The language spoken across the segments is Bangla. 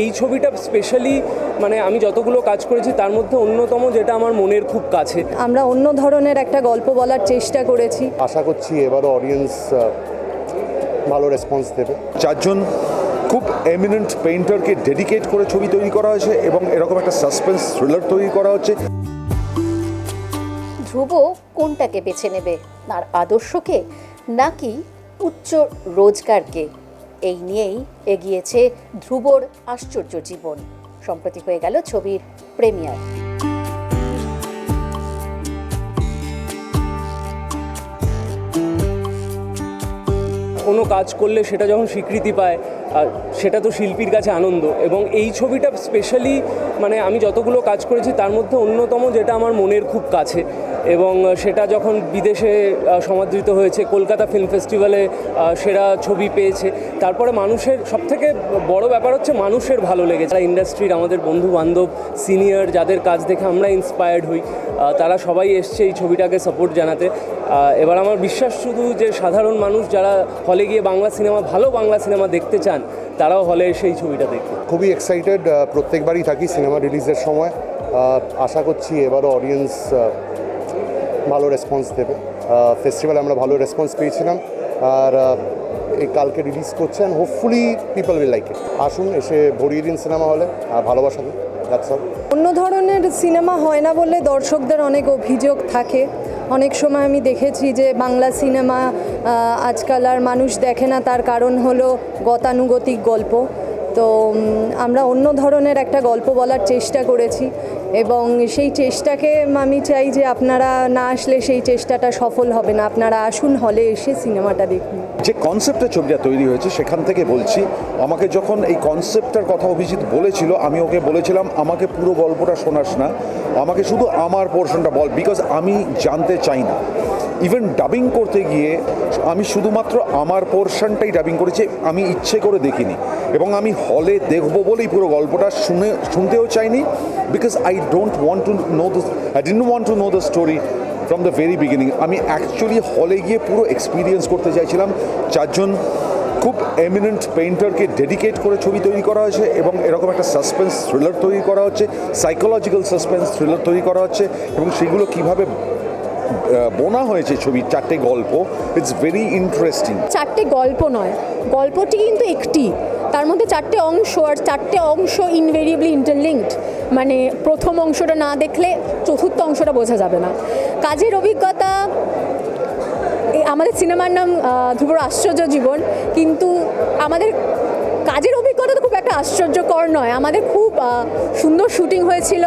এই ছবিটা স্পেশালি মানে আমি যতগুলো কাজ করেছি তার মধ্যে অন্যতম যেটা আমার মনের খুব কাছে। আমরা অন্য ধরনের একটা গল্প বলার চেষ্টা করেছি। আশা করছি এবারও অডিয়েন্স ভালো রেসপন্স দেবে। চারজন খুব এমিনেন্ট পেইন্টারকে ডেডিকেট করে ছবি তৈরি করা হয়েছে এবং এরকম একটা সাসপেন্স থ্রিলার তৈরি করা হচ্ছে। ধ্রুব কোনটাকে বেছে নেবে? তার আদর্শকে নাকি উচ্চ রোজগারকে? এই নিয়েই এগিয়েছে ধ্রুবর আশ্চর্য জীবন। সম্প্রতি হয়ে গেল ছবির প্রেমিয়ার। কোনো কাজ করলে সেটা যখন স্বীকৃতি পায়, আর সেটা তো শিল্পীর কাছে আনন্দ। এবং এই ছবিটা স্পেশালি মানে আমি যতগুলো কাজ করেছি, তার মধ্যে অন্যতম যেটা আমার মনের খুব কাছে। এবং সেটা যখন বিদেশে সমাদৃত হয়েছে, কলকাতা ফিল্ম ফেস্টিভ্যালে সেরা ছবি পেয়েছে, তারপরে মানুষের, সবথেকে বড় ব্যাপার হচ্ছে মানুষের ভালো লেগেছে। ইন্ডাস্ট্রির আমাদের বন্ধু বান্ধব সিনিয়র যাদের কাজ দেখে আমরা ইন্সপায়ার্ড হই তারা সবাই এসছে এই ছবিটাকে সাপোর্ট জানাতে। এবার আমার বিশ্বাস শুধু যে সাধারণ মানুষ যারা হলে গিয়ে বাংলা সিনেমা ভালো বাংলা সিনেমা দেখতে চান, তারাও হলে এসে এই ছবিটা দেখবে। খুবই এক্সাইটেড প্রত্যেকবারই থাকি সিনেমা রিলিজের সময়। আশা করছি এবারও অডিয়েন্স ভালো রেসপন্স দেবে। ফেস্টিভ্যালে আমরা ভালো রেসপন্স পেয়েছিলাম। আর এই কালকে রিলিজ করছে and hopefully people will like it আসুন, এসে ভরিয়ে দিন সিনেমা হলে আর ভালোবাসা দিন। অন্য ধরনের সিনেমা হয় না বলে দর্শকদের অনেক অভিযোগ থাকে। অনেক সময় আমি দেখেছি যে বাংলা সিনেমা আজকাল আর মানুষ দেখে না, তার কারণ হলো গতানুগতিক গল্প। তো আমরা অন্য ধরনের একটা গল্প বলার চেষ্টা করেছি এবং সেই চেষ্টাকে আমি চাই যে আপনারা না আসলে সেই চেষ্টাটা সফল হবে না। আপনারা আসুন হলে এসে সিনেমাটা দেখুন। যে কনসেপ্টে ছবিটা তৈরি হয়েছে সেখান থেকে বলছি, আমাকে যখন এই কনসেপ্টটার কথা অভিজিৎ বলেছিল, আমি ওকে বলেছিলাম, আমাকে পুরো গল্পটা শোনাস না। আমাকে শুধু আমার পোর্শনটা বল বিকজ আমি জানতে চাই না। ইভেন ডাবিং করতে গিয়ে আমি শুধুমাত্র আমার পোর্শনটাই ডাবিং করেছি, আমি ইচ্ছে করে দেখিনি। এবং আমি হলে দেখব বলেই পুরো গল্পটা শুনে, শুনতেও চাইনি because I don't want to know this I didn't want to know the story from the very beginning আমি অ্যাকচুয়ালি হলে গিয়ে পুরো এক্সপিরিয়েন্স করতে চাইছিলাম চারজন খুব এমিনেন্ট পেইন্টারকে ডেডিকেট করে ছবি তৈরি করা হয়েছে এবং এরকম একটা সাসপেন্স থ্রিলার তৈরি করা হচ্ছে সাইকোলজিক্যাল সাসপেন্স থ্রিলার তৈরি করা হচ্ছে এবং সেগুলো কীভাবে বোনা হয়েছে ছবির চারটে গল্প। ইটস ভেরি ইন্টারেস্টিং চারটে গল্প নয়, গল্পটি কিন্তু একটি। তার মধ্যে চারটে অংশ আর চারটে অংশ ইনভেরিয়েবলি ইন্টারলিঙ্কড মানে প্রথম অংশটা না দেখলে চতুর্থ অংশটা বোঝা যাবে না। কাজের অভিজ্ঞতা আমাদের সিনেমার নাম ধ্রুবর আশ্চর্য জীবন। কিন্তু আমাদের অভিজ্ঞতা তো খুব একটা আশ্চর্যকর নয়। আমাদের খুব সুন্দর শুটিং হয়েছিল।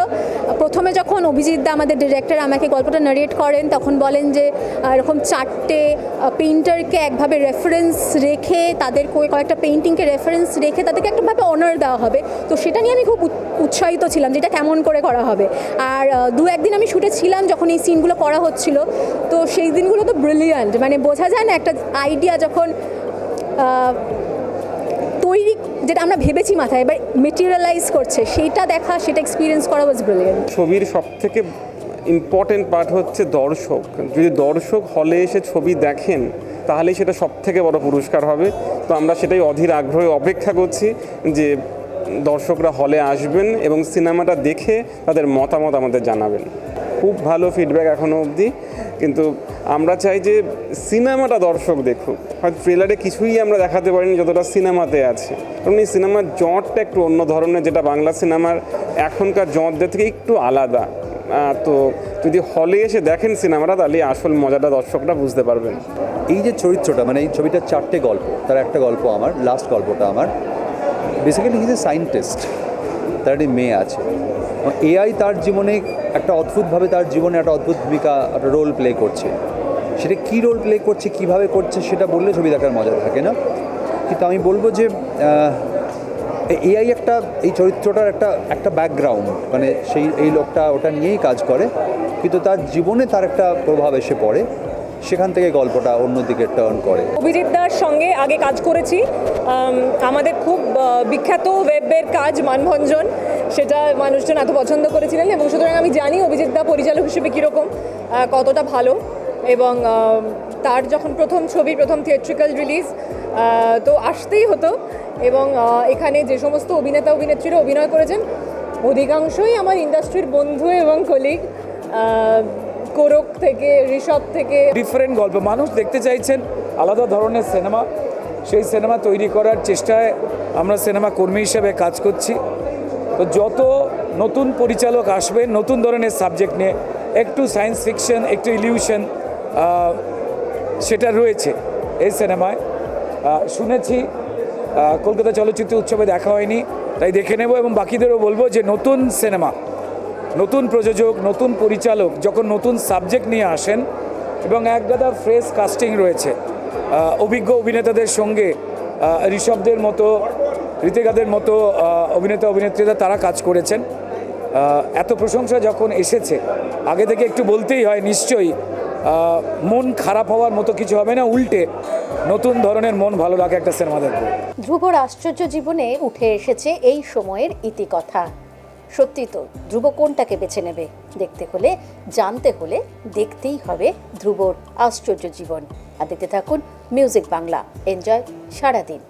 প্রথমে যখন অভিজিৎ দা আমাদের ডিরেক্টর আমাকে গল্পটা নারিয়েট করেন, তখন বলেন যে এরকম চারটে পেইন্টারকে একভাবে রেফারেন্স রেখে, তাদের কয়ে- কয়েকটা পেইন্টিংকে রেফারেন্স রেখে তাদেরকে একটাভাবে অনার দেওয়া হবে। তো সেটা নিয়ে আমি খুব উৎ- উৎসাহিত ছিলাম যেটা কেমন করে করা হবে। আর দু একদিন আমি শুটে ছিলাম যখন এই সিনগুলো করা হচ্ছিল। তো সেই দিনগুলো তো ব্রিলিয়ান্ট মানে বোঝা যায় না একটা আইডিয়া যখন যেটা আমরা ভেবেছি মাথায়, এবার মেটেরিয়ালাইজ করছে, সেইটা দেখা, সেটা এক্সপিরিয়েন্স করা ওয়াজ ব্রিলিয়ান্ট ছবির সব থেকে ইম্পর্টেন্ট পার্ট হচ্ছে দর্শক। যদি দর্শক হলে এসে ছবি দেখেন, তাহলে সেটা সব থেকে বড় পুরস্কার হবে। তো আমরা সেটাই অধীর আগ্রহে অপেক্ষা করছি যে দর্শকরা হলে আসবেন এবং সিনেমাটা দেখে তাদের মতামত আমাদের জানাবেন। খুব ভালো ফিডব্যাক এখনও অবধি। কিন্তু আমরা চাই যে সিনেমাটা দর্শক দেখুক। হয়তো ট্রেলারে কিছুই আমরা দেখাতে পারিনি যতটা সিনেমাতে আছে। কারণ এই সিনেমার জটটা একটু অন্য ধরনের, যেটা বাংলা সিনেমার এখনকার জটদের থেকে একটু আলাদা। তো যদি হলে এসে দেখেন সিনেমাটা তাহলে আসল মজাটা দর্শকরা বুঝতে পারবেন। এই যে চরিত্রটা মানে এই ছবিটার চারটে গল্প, তার একটা গল্প আমার লাস্ট গল্পটা আমার। বেসিক্যালি হিজ এ সায়েন্টিস্ট তার একটি মেয়ে আছে। এআই তার জীবনে একটা অদ্ভুতভাবে তার জীবনে একটা অদ্ভুত ভূমিকা, একটা রোল প্লে করছে। সেটা কী রোল প্লে করছে, কীভাবে করছে, সেটা বললে ছবি দেখার মজা থাকে না। কিন্তু আমি বলব যে এআই একটা, এই চরিত্রটার একটা একটা ব্যাকগ্রাউন্ড মানে সেই, এই লোকটা ওটা নিয়েই কাজ করে, কিন্তু তার জীবনে তার একটা প্রভাব এসে পড়ে, সেখান থেকে গল্পটা অন্যদিকে টার্ন করে। অভিজিৎ দার সঙ্গে আগে কাজ করেছি। আমাদের খুব বিখ্যাত ওয়েবের কাজ মানভঞ্জন। সেটা মানুষজন এত পছন্দ করেছিলেন এবং সুতরাং আমি জানি অভিজিৎ দা পরিচালক হিসেবে কীরকম কতটা ভালো এবং তার যখন প্রথম ছবি, প্রথম থিয়েট্রিক্যাল রিলিজ তো আসতেই হতো এবং এখানে যে সমস্ত অভিনেতা, অভিনেত্রীরা অভিনয় করেছেন, অধিকাংশই আমার ইন্ডাস্ট্রির বন্ধু এবং কলিগ কোরক থেকে, ঋষভ থেকে। ডিফারেন্ট গল্প। মানুষ দেখতে চাইছেন আলাদা ধরনের সিনেমা সেই সিনেমা তৈরি করার চেষ্টায় আমরা সিনেমা কর্মী হিসেবে কাজ করছি। তো যত নতুন পরিচালক আসবে, নতুন ধরনের সাবজেক্ট নিয়ে একটু সায়েন্স ফিকশন একটু ইলিউশন সেটা রয়েছে এই সিনেমায় শুনেছি কলকাতা চলচ্চিত্র উৎসবে দেখা হয়নি, তাই দেখে নেব এবং বাকিদেরও বলব যে নতুন সিনেমা নতুন প্রযোজক, নতুন পরিচালক যখন নতুন সাবজেক্ট নিয়ে আসেন এবং একগাদা ফ্রেশ কাস্টিং রয়েছে অভিজ্ঞ অভিনেতাদের সঙ্গে ঋষভদের মতো ঋতিকাদের মতো অভিনেতা, অভিনেত্রীরা তারা কাজ করেছেন। এত প্রশংসা যখন এসেছে, আগে থেকে একটু বলতেই হয়, নিশ্চয়ই মন খারাপ হওয়ার মতো কিছু হবে না, উল্টে নতুন ধরনের মন ভালো রাখে একটা সিনেমা দেখব। ধ্রুবর আশ্চর্য জীবনে উঠে এসেছে এই সময়ের ইতিকথা। সত্যি তো, ধ্রুব কোনটাকে বেছে নেবে? দেখতে হলে, জানতে হলে দেখতেই হবে ধ্রুবর আশ্চর্য জীবন। আর দেখতে থাকুন মিউজিক বাংলা। এনজয় সারাদিন।